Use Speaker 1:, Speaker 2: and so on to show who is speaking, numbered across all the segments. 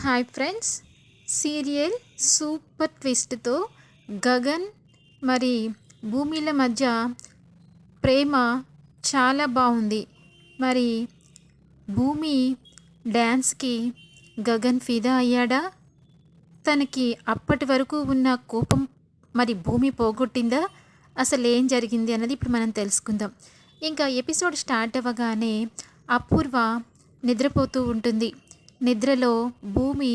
Speaker 1: Hi friends. Serial super ట్విస్ట్తో గగన్ మరి భూమిల మధ్య ప్రేమ చాలా బాగుంది మరి భూమి డ్యాన్స్కి గగన్ ఫిదా అయ్యాడా? తనకి అప్పటి వరకు ఉన్న కోపం మరి భూమి పోగొట్టిందా? అసలు ఏం జరిగింది అన్నది ఇప్పుడు మనం తెలుసుకుందాం. ఇంకా ఎపిసోడ్ స్టార్ట్ అవ్వగానే అపూర్వ నిద్రపోతూ ఉంటుంది. నిద్రలో భూమి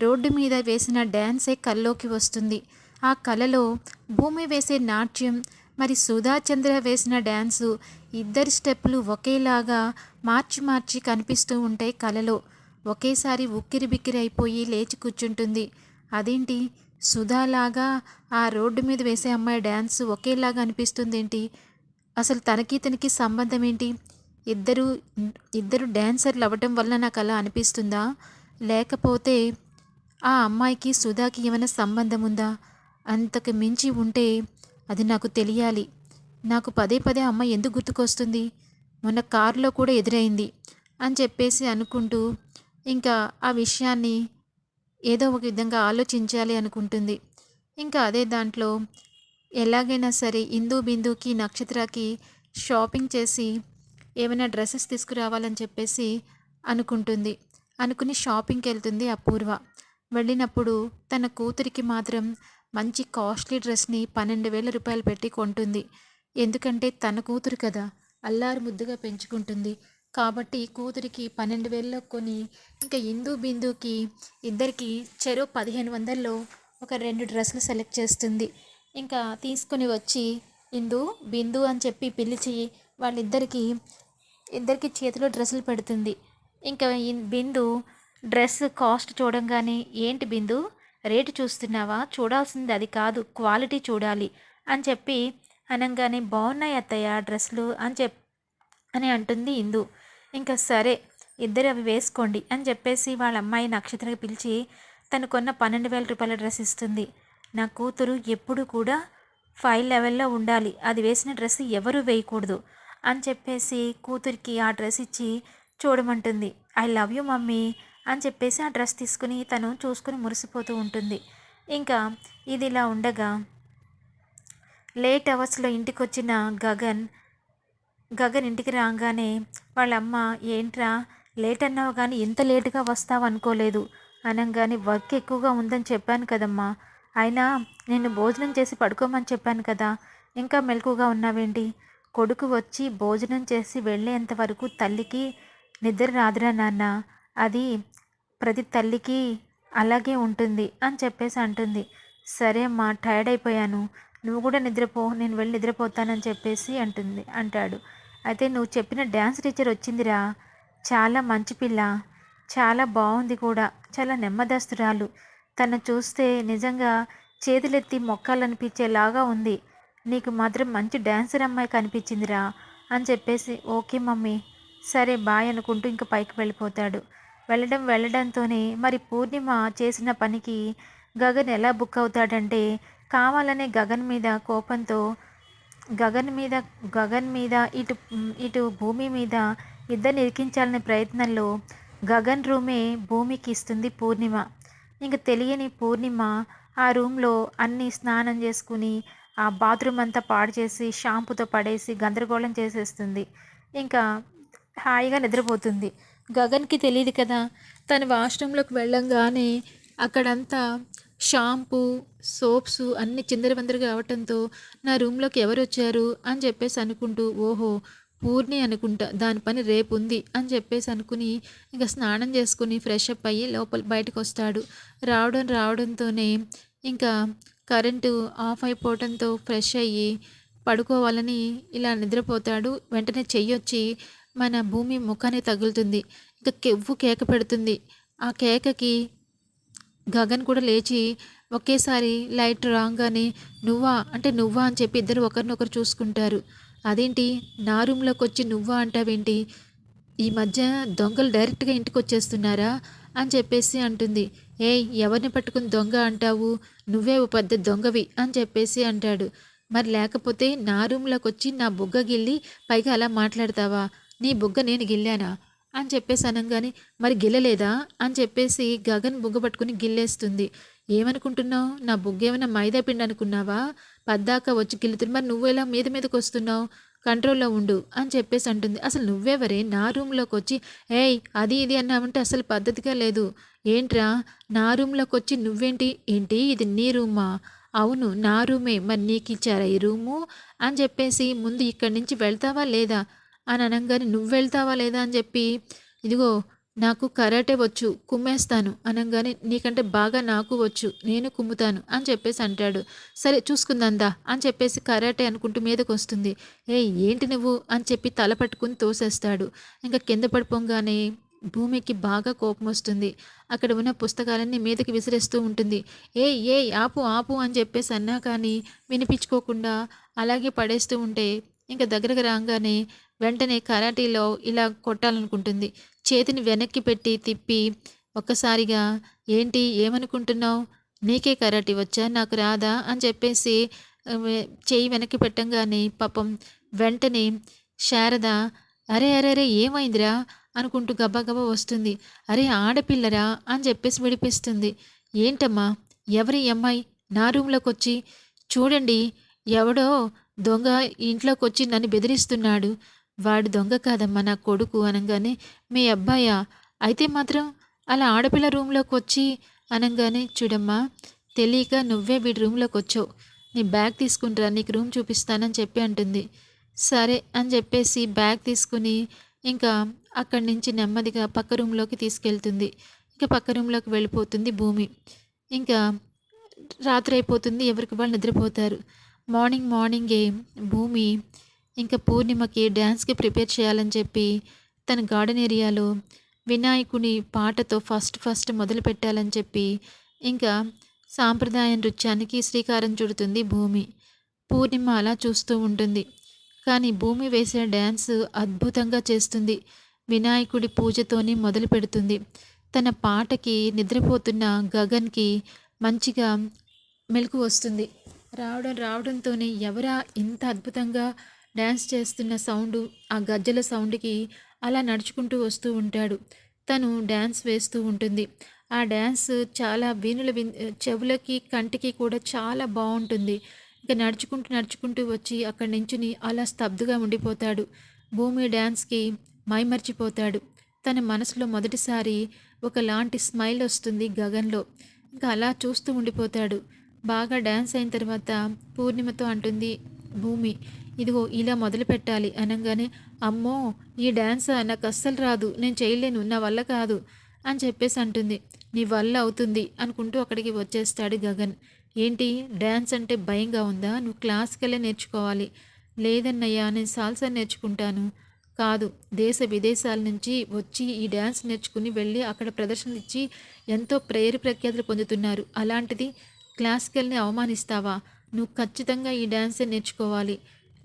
Speaker 1: రోడ్డు మీద వేసిన డ్యాన్సే కల్లోకి వస్తుంది. ఆ కలలో భూమి వేసే నాట్యం మరి సుధాచంద్ర వేసిన డ్యాన్సు ఇద్దరి స్టెప్పులు ఒకేలాగా మార్చి మార్చి కనిపిస్తూ ఉంటాయి కలలో. ఒకేసారి ఉక్కిరి బిక్కిరి అయిపోయి లేచి కూర్చుంటుంది. అదేంటి? సుధాలాగా ఆ రోడ్డు మీద వేసే అమ్మాయి డ్యాన్స్ ఒకేలాగా అనిపిస్తుంది ఏంటి అసలు తనకి తనకి సంబంధం ఏంటి? ఇద్దరు ఇద్దరు డ్యాన్సర్లు అవ్వటం వల్ల నాకు అలా అనిపిస్తుందా? లేకపోతే ఆ అమ్మాయికి సుధాకి ఏమైనా సంబంధం ఉందా అంతకు మించి ఉంటే అది నాకు తెలియాలి. నాకు పదే పదే అమ్మాయి ఎందుకు గుర్తుకొస్తుంది? మొన్న కారులో కూడా ఎదురైంది అని చెప్పేసి అనుకుంటూ ఇంకా ఆ విషయాన్ని ఏదో ఒక విధంగా ఆలోచించాలి అనుకుంటుంది. ఇంకా అదే దాంట్లో ఎలాగైనా సరే ఇందు బిందుకి నక్షత్రకి షాపింగ్ చేసి ఏమైనా డ్రెస్సెస్ తీసుకురావాలని చెప్పేసి అనుకుంటుంది. అనుకుని షాపింగ్కి వెళ్తుంది అపూర్వ. వెళ్ళినప్పుడు తన కూతురికి మాత్రం మంచి కాస్ట్లీ డ్రెస్ని పన్నెండు వేల రూపాయలు పెట్టి కొంటుంది. ఎందుకంటే తన కూతురు కదా అల్లారు ముద్దుగా పెంచుకుంటుంది. కాబట్టి కూతురికి పన్నెండు వేలలో కొని ఇంకా ఇందు బిందుకి ఇద్దరికి చెరో పదిహేను వందల్లో ఒక రెండు డ్రెస్సులు సెలెక్ట్ చేస్తుంది. ఇంకా తీసుకొని వచ్చి ఇందు బిందు అని చెప్పి పిలిచి వాళ్ళిద్దరికీ ఇద్దరికి చేతిలో డ్రెస్సులు పెడుతుంది. ఇంకా బిందు డ్రెస్ కాస్ట్ చూడంగానే ఏంటి బిందు? రేటు చూస్తున్నావా? చూడాల్సింది అది కాదు క్వాలిటీ చూడాలి అని చెప్పి అనగానే బాగున్నాయి అత్తయ్య డ్రెస్సులు అని చెప్ అని అంటుంది ఇందు. ఇంకా సరే ఇద్దరు అవి వేసుకోండి అని చెప్పేసి వాళ్ళ అమ్మాయి నక్షత్రకి పిలిచి తను కొన్న పన్నెండు వేల రూపాయల డ్రెస్ ఇస్తుంది. నా కూతురు ఎప్పుడు కూడా ఫైవ్ లెవెల్లో ఉండాలి. అది వేసిన డ్రెస్ ఎవరు వేయకూడదు. అని చెప్పేసి కూతురికి ఆ డ్రెస్ ఇచ్చి చూడమంటుంది. ఐ లవ్ యూ మమ్మీ అని చెప్పేసి ఆ డ్రెస్ తీసుకుని తను చూసుకుని మురిసిపోతూ ఉంటుంది. ఇంకా ఇది ఇలా ఉండగా లేట్ అవర్స్లో ఇంటికి వచ్చిన గగన్ గగన్ ఇంటికి రాగానే వాళ్ళ అమ్మ ఏంట్రా? లేట్ అన్నావు కానీ ఇంత లేటుగా వస్తావు అనుకోలేదు. అనగానే వర్క్ ఎక్కువగా ఉందని చెప్పాను కదమ్మా. అయినా నేను భోజనం చేసి పడుకోమని చెప్పాను కదా. ఇంకా మెలకుగా ఉన్నావేంటి? కొడుకు వచ్చి భోజనం చేసి వెళ్ళేంత వరకు తల్లికి నిద్ర రాదురా నాన్న. అది ప్రతి తల్లికి అలాగే ఉంటుంది అని చెప్పేసి అంటుంది. సరే అమ్మా టైర్డ్ అయిపోయాను. నువ్వు కూడా నిద్రపో నేను వెళ్ళి నిద్రపోతానని చెప్పేసి అంటుంది అంటాడు. అయితే నువ్వు చెప్పిన డ్యాన్స్ టీచర్ వచ్చిందిరా. చాలా మంచి పిల్ల. చాలా బాగుంది కూడా. చాలా నెమ్మదస్తురాలు. తను చూస్తే నిజంగా చేతులెత్తి మొక్కాలనిపించేలాగా ఉంది. నీకు మాత్రం మంచి డ్యాన్సర్ అమ్మాయి కనిపించిందిరా అని చెప్పేసి ఓకే మమ్మీ. సరే బాయ్ అనుకుంటూ ఇంక పైకి వెళ్ళిపోతాడు. వెళ్ళడం వెళ్ళడంతోనే మరి పూర్ణిమ చేసిన పనికి గగన్ ఎలా బుక్ అవుతాడంటే కావాలనే గగన్ మీద కోపంతో గగన్ మీద గగన్ మీద ఇటు ఇటు భూమి మీద ఇద్దరిని ఇరికించాలనే ప్రయత్నంలో గగన్ రూమే భూమికి ఇస్తుంది పూర్ణిమ. ఇంక తెలియని పూర్ణిమ ఆ రూమ్లో అన్ని స్నానం చేసుకుని ఆ బాత్రూమ్ అంతా పాడు చేసి షాంపూతో పడేసి గందరగోళం చేసేస్తుంది. ఇంకా హాయిగా నిద్రపోతుంది. గగన్కి తెలియదు కదా తను వాష్రూమ్లోకి వెళ్ళంగానే అక్కడంతా షాంపూ సోప్స్ అన్ని చిందరవందరగా అవటంతో నా రూమ్లోకి ఎవరు వచ్చారు అని చెప్పేసి అనుకుంటూ ఓహో పూర్ణి అనుకుంటా దాని పని రేపు ఉంది అని చెప్పేసి అనుకుని ఇంకా స్నానం చేసుకుని ఫ్రెష్ అప్ అయ్యి లోపల బయటకు వస్తాడు రావడం రావడంతోనే ఇంకా కరెంటు ఆఫ్ అయిపోవడంతో ఫ్రెష్ అయ్యి పడుకోవాలని ఇలా నిద్రపోతాడు. వెంటనే చెయ్యొచ్చి మన భూమి ముఖాన్ని తగులుతుంది. ఇంకా కెవ్వు కేక పెడుతుంది. ఆ కేకకి గగన్ కూడా లేచి ఒకేసారి లైట్ రాగానే నువ్వా? అంటే నువ్వా అని చెప్పి ఇద్దరు ఒకరినొకరు చూసుకుంటారు. అదేంటి? నా రూమ్లోకి వచ్చి నువ్వా అంటావేంటి? ఈ మధ్య దొంగలు డైరెక్ట్గా ఇంటికి వచ్చేస్తున్నారా? అని చెప్పేసి అంటుంది. ఏయ్ ఎవరిని పట్టుకుని దొంగ అంటావు? నువ్వే ఓ పెద్ద దొంగవి అని చెప్పేసి అంటాడు. మరి లేకపోతే నా రూమ్లోకి వచ్చి నా బుగ్గ గిల్లి పైగా అలా మాట్లాడతావా? నీ బుగ్గ నేను గిల్లానా? అని చెప్పేసి అనగానే మరి గిల్లలేదా? అని చెప్పేసి గగన్ బుగ్గ పట్టుకుని గిల్లేస్తుంది. ఏమనుకుంటున్నావు? నా బుగ్గ ఏమైనా మైదా పిండి అనుకున్నావా? పద్దాక వచ్చి గిల్లుతుంది మరి నువ్వు ఎలా మీద మీదకి వస్తున్నావు కంట్రోల్లో ఉండు అని చెప్పేసి అంటుంది. అసలు నువ్వెవరే? నా రూమ్లోకి వచ్చి ఏయ్ అది ఇది అన్నామంటే అసలు పద్ధతిగా లేదు. ఏంట్రా? నా రూమ్లోకి వచ్చి నువ్వేంటి? ఏంటి? ఇది నీ రూమా? అవును నా రూమే. మరి నీకు ఇచ్చారా ఈ రూము? అని చెప్పేసి ముందు ఇక్కడి నుంచి వెళ్తావా లేదా? అని అనగానే నువ్వు వెళ్తావా లేదా? అని చెప్పి ఇదిగో నాకు కరాటే వచ్చు కుమ్మేస్తాను. అనగానే నీకంటే బాగా నాకు వచ్చు నేను కుమ్ముతాను అని చెప్పేసి అంటాడు. సరే చూసుకుందందా అని చెప్పేసి కరాటే అనుకుంటూ మీదకి వస్తుంది ఏ ఏంటి నువ్వు? అని చెప్పి తల పట్టుకుని తోసేస్తాడు. ఇంకా కింద పడిపోగానే భూమికి బాగా కోపం వస్తుంది. అక్కడ ఉన్న పుస్తకాలన్నీ మీదకి విసిరేస్తూ ఉంటుంది. ఏ ఏ ఆపు ఆపు అని చెప్పేసి అన్నా కానీ వినిపించుకోకుండా అలాగే పడేస్తూ ఉంటే ఇంకా దగ్గరకు రాగానే వెంటనే కరాటీలో ఇలా కొట్టాలనుకుంటుంది. చేతిని వెనక్కి పెట్టి తిప్పి ఒక్కసారిగా ఏంటి? ఏమనుకుంటున్నావు? నీకే కరాటీ వచ్చా? నాకు రాదా? అని చెప్పేసి చేయి వెనక్కి పెట్టంగానే పాపం వెంటనే శారద అరే అరే అరే ఏమైందిరా? అనుకుంటూ గబగబా వస్తుంది. అరే ఆడపిల్లరా? అని చెప్పేసి విడిపిస్తుంది. ఏంటమ్మా? ఎవరి అమ్మాయి? నా రూమ్లోకి వచ్చి చూడండి ఎవడో దొంగ ఇంట్లోకి వచ్చి నన్ను బెదిరిస్తున్నాడు. వాడు దొంగ కాదమ్మా నా కొడుకు అనగానే మీ అబ్బాయా? అయితే మాత్రం అలా ఆడపిల్ల రూమ్లోకి వచ్చి అనగానే చూడమ్మా తెలియక నువ్వే వీడి రూమ్లోకి వచ్చావు నీ బ్యాగ్ తీసుకుంటారా నీకు రూమ్ చూపిస్తానని చెప్పి అంటుంది. సరే అని చెప్పేసి బ్యాగ్ తీసుకుని ఇంకా అక్కడి నుంచి నెమ్మదిగా పక్క రూమ్లోకి తీసుకెళ్తుంది. ఇంకా పక్క రూమ్లోకి వెళ్ళిపోతుంది భూమి. ఇంకా రాత్రి అయిపోతుంది ఎవరికి వాళ్ళు నిద్రపోతారు. మార్నింగ్ మార్నింగే భూమి ఇంకా పూర్ణిమకి డ్యాన్స్కి ప్రిపేర్ చేయాలని చెప్పి తన గార్డెన్ ఏరియాలో వినాయకుని పాటతో ఫస్ట్ ఫస్ట్ మొదలు పెట్టాలని చెప్పి ఇంకా సాంప్రదాయ నృత్యానికి శ్రీకారం చుడుతుంది భూమి. పూర్ణిమ అలా చూస్తూ ఉంటుంది. కానీ భూమి వేసే డ్యాన్స్ అద్భుతంగా చేస్తుంది. వినాయకుడి పూజతోని మొదలు పెడుతుంది. తన పాటకి నిద్రపోతున్న గగన్కి మంచిగా మెలకు వస్తుంది. రావడం రావడంతోనే ఎవరా ఇంత అద్భుతంగా డ్యాన్స్ చేస్తున్న సౌండ్ ఆ గజ్జల సౌండ్కి అలా నడుచుకుంటూ వస్తూ ఉంటాడు. తను డ్యాన్స్ వేస్తూ ఉంటుంది. ఆ డ్యాన్స్ చాలా వీణుల చెవులకి కంటికి కూడా చాలా బాగుంటుంది. ఇక నడుచుకుంటూ నడుచుకుంటూ వచ్చి అక్కడి నుంచుని అలా స్తబ్దుగా ఉండిపోతాడు. భూమి డ్యాన్స్కి మైమర్చిపోతాడు. తన మనసులో మొదటిసారి ఒకలాంటి స్మైల్ వస్తుంది గగన్లో. ఇంకా అలా చూస్తూ ఉండిపోతాడు. బాగా డ్యాన్స్ అయిన తర్వాత పూర్ణిమతో అంటుంది భూమి ఇదిగో ఇలా మొదలు పెట్టాలి అనగానే అమ్మో ఈ డ్యాన్స్ నాకు అస్సలు రాదు నేను చేయలేను నా వల్ల కాదు అని చెప్పేసి అంటుంది. నీ వల్ల అవుతుంది అనుకుంటూ అక్కడికి వచ్చేస్తాడు గగన్. ఏంటి డ్యాన్స్ అంటే భయంగా ఉందా? నువ్వు క్లాస్కెళ్ళే నేర్చుకోవాలి. లేదన్నయ్యా నేను సాల్సా నేర్చుకుంటాను. కాదు దేశ విదేశాల నుంచి వచ్చి ఈ డ్యాన్స్ నేర్చుకుని వెళ్ళి అక్కడ ప్రదర్శన ఇచ్చి ఎంతో ప్రేర ప్రఖ్యాతులు పొందుతున్నారు. అలాంటిది క్లాసికల్ని అవమానిస్తావా? నువ్వు ఖచ్చితంగా ఈ డ్యాన్సే నేర్చుకోవాలి.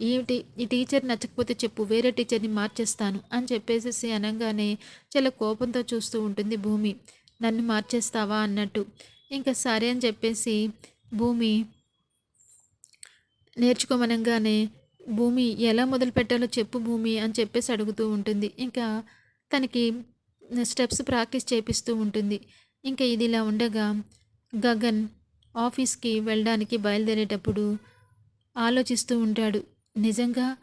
Speaker 1: ఈ ఈ టీచర్ నచ్చకపోతే చెప్పు వేరే టీచర్ని మార్చేస్తాను అని చెప్పేసి అనగానే చాలా కోపంతో చూస్తూ ఉంటుంది భూమి. నన్ను మార్చేస్తావా అన్నట్టు. ఇంకా సరే అని చెప్పేసి భూమి నేర్చుకోమనగానే భూమి ఎలా మొదలు పెట్టాలో చెప్పు భూమి అని చెప్పేసి అడుగుతూ ఉంటుంది. ఇంకా తనకి స్టెప్స్ ప్రాక్టీస్ చేపిస్తూ ఉంటుంది. ఇంకా ఇది ఇలా ఉండగా గగన్ ఆఫీస్కి వెళ్ళడానికి బయలుదేరేటప్పుడు ఆలోచిస్తూ ఉంటాడు. నిజంగా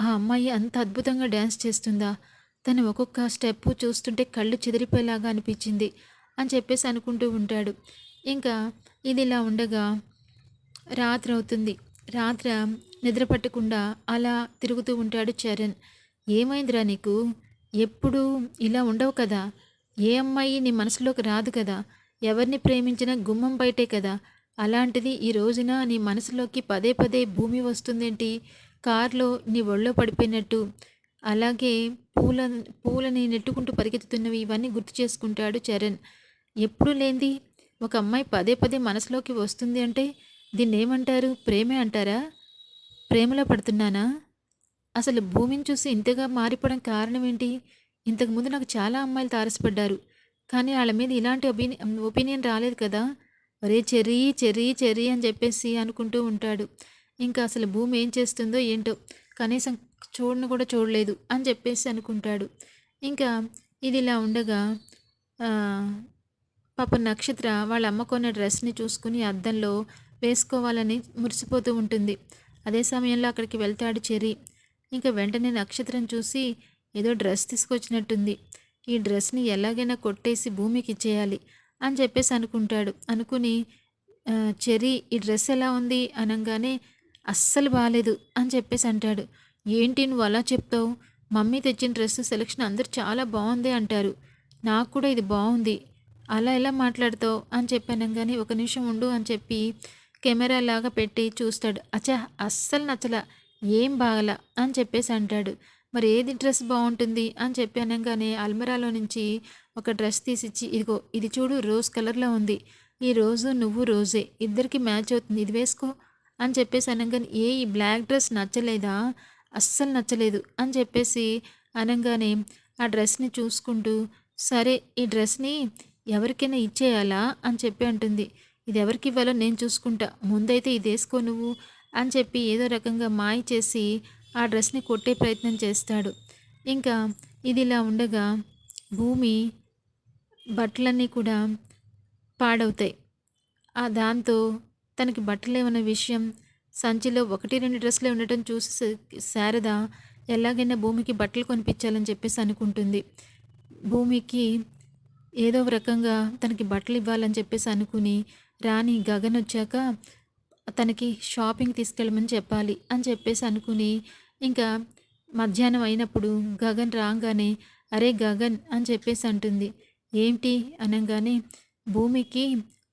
Speaker 1: ఆ అమ్మాయి అంత అద్భుతంగా డ్యాన్స్ చేస్తుందా? తను ఒక్కొక్క స్టెప్ చూస్తుంటే కళ్ళు చెదిరిపోయేలాగా అనిపించింది అని చెప్పేసి అనుకుంటూ ఉంటాడు. ఇంకా ఇది ఇలా ఉండగా రాత్రి అవుతుంది. రాత్ర నిద్ర పట్టకుండా అలా తిరుగుతూ ఉంటాడు చరణ్. ఏమైందిరా నీకు? ఎప్పుడు ఇలా ఉండవు కదా? ఏ అమ్మాయి నీ మనసులోకి రాదు కదా? ఎవరిని ప్రేమించినా గుమ్మం బయటే కదా? అలాంటిది ఈ రోజున నీ మనసులోకి పదే పదే భూమి వస్తుందేంటి? కారులో నీ ఒళ్ళో పడిపోయినట్టు అలాగే పూల పూలని నెట్టుకుంటూ పరిగెత్తుతున్నవి ఇవన్నీ గుర్తు చేసుకుంటాడు చరణ్. ఎప్పుడు లేంది ఒక అమ్మాయి పదే పదే మనసులోకి వస్తుంది అంటే దీన్ని ఏమంటారు? ప్రేమే అంటారా? ప్రేమలో పడుతున్నానా? అసలు భూమిని చూసి ఇంతగా మారిపోవడం కారణం ఏంటి? ఇంతకుముందు నాకు చాలా అమ్మాయిలు తారసపడ్డారు కానీ వాళ్ళ మీద ఇలాంటి ఒపీని ఒపీనియన్ రాలేదు కదా? ఒరే చెర్రీ చెర్రీ చెర్రీ అని చెప్పేసి అనుకుంటూ ఉంటాడు. ఇంకా అసలు భూమి ఏం చేస్తుందో ఏంటో కనీసం చూడను కూడా చూడలేదు అని చెప్పేసి అనుకుంటాడు. ఇంకా ఇది ఇలా ఉండగా పాప నక్షత్ర వాళ్ళ అమ్మ కొన్న డ్రెస్ని చూసుకుని అద్దంలో వేసుకోవాలని మురిసిపోతూ ఉంటుంది. అదే సమయంలో అక్కడికి వెళ్తాడు చెరి ఇంకా వెంటనే నక్షత్రం చూసి ఏదో డ్రెస్ తీసుకొచ్చినట్టుంది. ఈ డ్రెస్ని ఎలాగైనా కొట్టేసి భూమికి ఇచ్చేయాలి అని చెప్పేసి అనుకుంటాడు. అనుకుని చెరి ఈ డ్రెస్ ఎలా ఉంది? అనగానే అస్సలు బాగాలేదు అని చెప్పేసి అంటాడు. ఏంటి నువ్వు అలా చెప్తావు? మమ్మీ తెచ్చిన డ్రెస్ సెలెక్షన్ అందరు చాలా బాగుంది అంటారు. నాకు కూడా ఇది బాగుంది. అలా ఎలా మాట్లాడతావు? అని చెప్పాను కానీ ఒక నిమిషం ఉండు అని చెప్పి కెమెరా లాగా పెట్టి చూస్తాడు. అచ్చా అస్సలు నచ్చల. ఏం బాగలా అని చెప్పేసి అంటాడు. మరి ఏది డ్రెస్ బాగుంటుంది? అని చెప్పి అనగానే అల్మరాలో నుంచి ఒక డ్రెస్ తీసిచ్చి ఇదిగో ఇది చూడు రోజ్ కలర్లో ఉంది. ఈ రోజు నువ్వు రోజే. ఇద్దరికి మ్యాచ్ అవుతుంది. ఇది వేసుకో. అని చెప్పేసి అనగానే ఏ ఈ బ్లాక్ డ్రెస్ నచ్చలేదా? అస్సలు నచ్చలేదు అని చెప్పేసి అనగానే ఆ డ్రెస్ని చూసుకుంటూ సరే ఈ డ్రెస్ని ఎవరికైనా ఇచ్చేయాలా? అని చెప్పి అంటుంది. ఇది ఎవరికి ఇవ్వాలో నేను చూసుకుంటా. ముందైతే ఇది వేసుకో నువ్వు అని చెప్పి ఏదో రకంగా మాయ చేసి ఆ డ్రెస్ని కొట్టే ప్రయత్నం చేస్తాడు. ఇంకా ఇది ఇలా ఉండగా భూమి బట్టలన్నీ కూడా పాడవుతాయి. ఆ దాంతో తనకి బట్టలు లేవన్న విషయం? సంచిలో ఒకటి రెండు డ్రెస్సులే ఉండటం చూసి శారద ఎలాగైనా భూమికి బట్టలు కొనిపించాలని చెప్పేసి అనుకుంటుంది. భూమికి ఏదో రకంగా తనకి బట్టలు ఇవ్వాలని చెప్పేసి అనుకుని రాణి గగన్ వచ్చాక తనకి షాపింగ్ తీసుకెళ్ళమని చెప్పాలి అని చెప్పేసి అనుకుని ఇంకా మధ్యాహ్నం అయినప్పుడు గగన్ రాగానే అరే గగన్ అని చెప్పేసి అంటుంది. ఏంటి? అనగానే భూమికి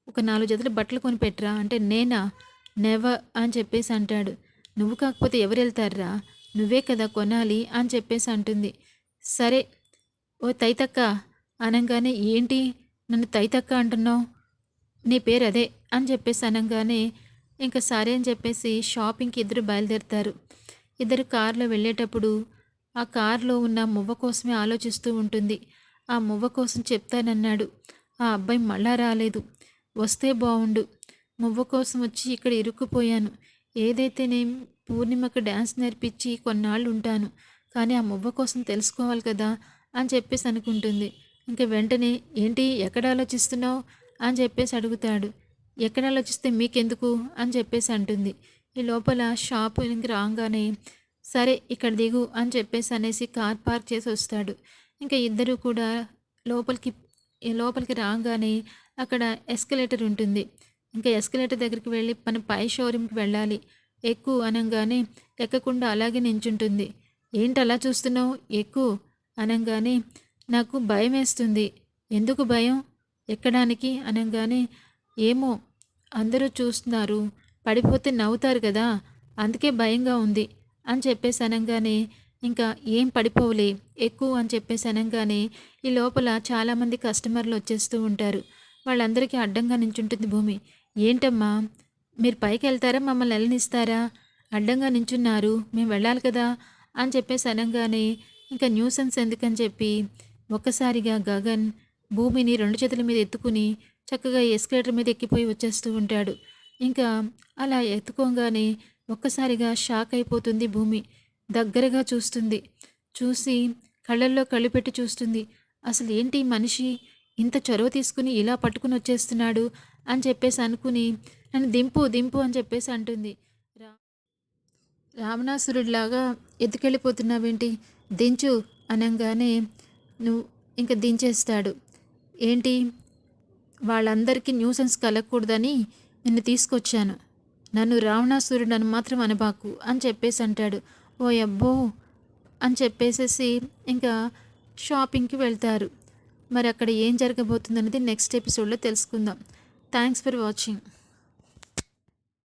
Speaker 1: ఒక నాలుగు జతలు బట్టలు కొని పెట్టరా అంటే నేనా? నెవర్ అని చెప్పేసి అంటాడు. నువ్వు కాకపోతే ఎవరు వెళ్తారా నువ్వే కదా కొనాలి అని చెప్పేసి అంటుంది. సరే ఓ తైతక్క అనగానే ఏంటి నన్ను తైతక్క అంటున్నావు? నీ పేరు అదే అని చెప్పేసి అనగానే ఇంకా సరే అని చెప్పేసి షాపింగ్కి ఇద్దరు బయలుదేరుతారు. ఇద్దరు కారులో వెళ్ళేటప్పుడు ఆ కారులో ఉన్న మువ్వ కోసమే ఆలోచిస్తూ ఉంటుంది. ఆ మువ్వ కోసం చెప్తానన్నాడు. ఆ అబ్బాయి మళ్ళా రాలేదు. వస్తే బాగుండు మువ్వ కోసం వచ్చి ఇక్కడ ఇరుక్కుపోయాను. ఏదైతే నేను పూర్ణిమకు డ్యాన్స్ నేర్పించి కొన్నాళ్ళు ఉంటాను కానీ ఆ మువ్వ కోసం తెలుసుకోవాలి కదా అని చెప్పేసి అనుకుంటుంది. ఇంకా వెంటనే ఏంటి ఎక్కడ ఆలోచిస్తున్నావు? అని చెప్పేసి అడుగుతాడు. ఎక్కడ ఆలోచిస్తే మీకెందుకు? అని చెప్పేసి అంటుంది. ఈ లోపల షాపింగ్ రాగానే సరే ఇక్కడ దిగు అని చెప్పేసి అనేసి కార్ పార్క్ చేసి వస్తాడు. ఇంకా ఇద్దరు కూడా లోపలికి లోపలికి రాగానే అక్కడ ఎస్కలేటర్ ఉంటుంది. ఇంకా ఎస్కలేటర్ దగ్గరికి వెళ్ళి మన పై షోరూమ్కి వెళ్ళాలి. ఎక్కువ అనగానే ఎక్కకుండా అలాగే నించుంటుంది. ఏంటి అలా చూస్తున్నావు? ఎక్కువ అనగానే నాకు భయం వేస్తుంది. ఎందుకు భయం? ఎక్కడానికి? అనగానే ఏమో అందరూ చూస్తున్నారు. పడిపోతే నవ్వుతారు కదా. అందుకే భయంగా ఉంది. అని చెప్పేసి అనగానే ఇంకా ఏం పడిపోవులే. ఎక్కువ అని చెప్పేసి అనగానే ఈ లోపల చాలామంది కస్టమర్లు వచ్చేస్తూ ఉంటారు. వాళ్ళందరికీ అడ్డంగా నించుంటుంది భూమి. ఏంటమ్మా? మీరు పైకి వెళ్తారా? మమ్మల్ని వెళ్ళనిస్తారా? అడ్డంగా నించున్నారు. మేము వెళ్ళాలి కదా? అని చెప్పేసి అనగానే ఇంకా న్యూసెన్స్ ఎందుకని చెప్పి ఒక్కసారిగా గగన్ భూమిని రెండు చేతుల మీద ఎత్తుకుని చక్కగా ఎస్కలేటర్ మీద ఎక్కిపోయి వచ్చేస్తూ ఉంటాడు. ఇంకా అలా ఎత్తుకోగానే ఒక్కసారిగా షాక్ అయిపోతుంది భూమి. దగ్గరగా చూస్తుంది. చూసి కళ్ళల్లో కళ్ళు పెట్టి చూస్తుంది. అసలు ఏంటి మనిషి? ఇంత చొరవ తీసుకుని ఇలా పట్టుకుని వచ్చేస్తున్నాడు అని చెప్పేసి అనుకుని నన్ను దింపు దింపు అని చెప్పేసి అంటుంది. రా రావణాసురుడిలాగా ఎత్తుకెళ్ళిపోతున్నావేంటి? దించు అనగానే నువ్వు ఇంకా దించేస్తాడు. ఏంటి? వాళ్ళందరికీ న్యూసెన్స్ కలగకూడదని నిన్ను తీసుకొచ్చాను. నన్ను రావణాసురుడు అని మాత్రం అనబాకు అని చెప్పేసి అంటాడు. ఓ అబ్బో అని చెప్పేసేసి ఇంకా షాపింగ్కి వెళ్తారు. మరి అక్కడ ఏం జరగబోతుందనేది నెక్స్ట్ ఎపిసోడ్లో తెలుసుకుందాం. Thanks for watching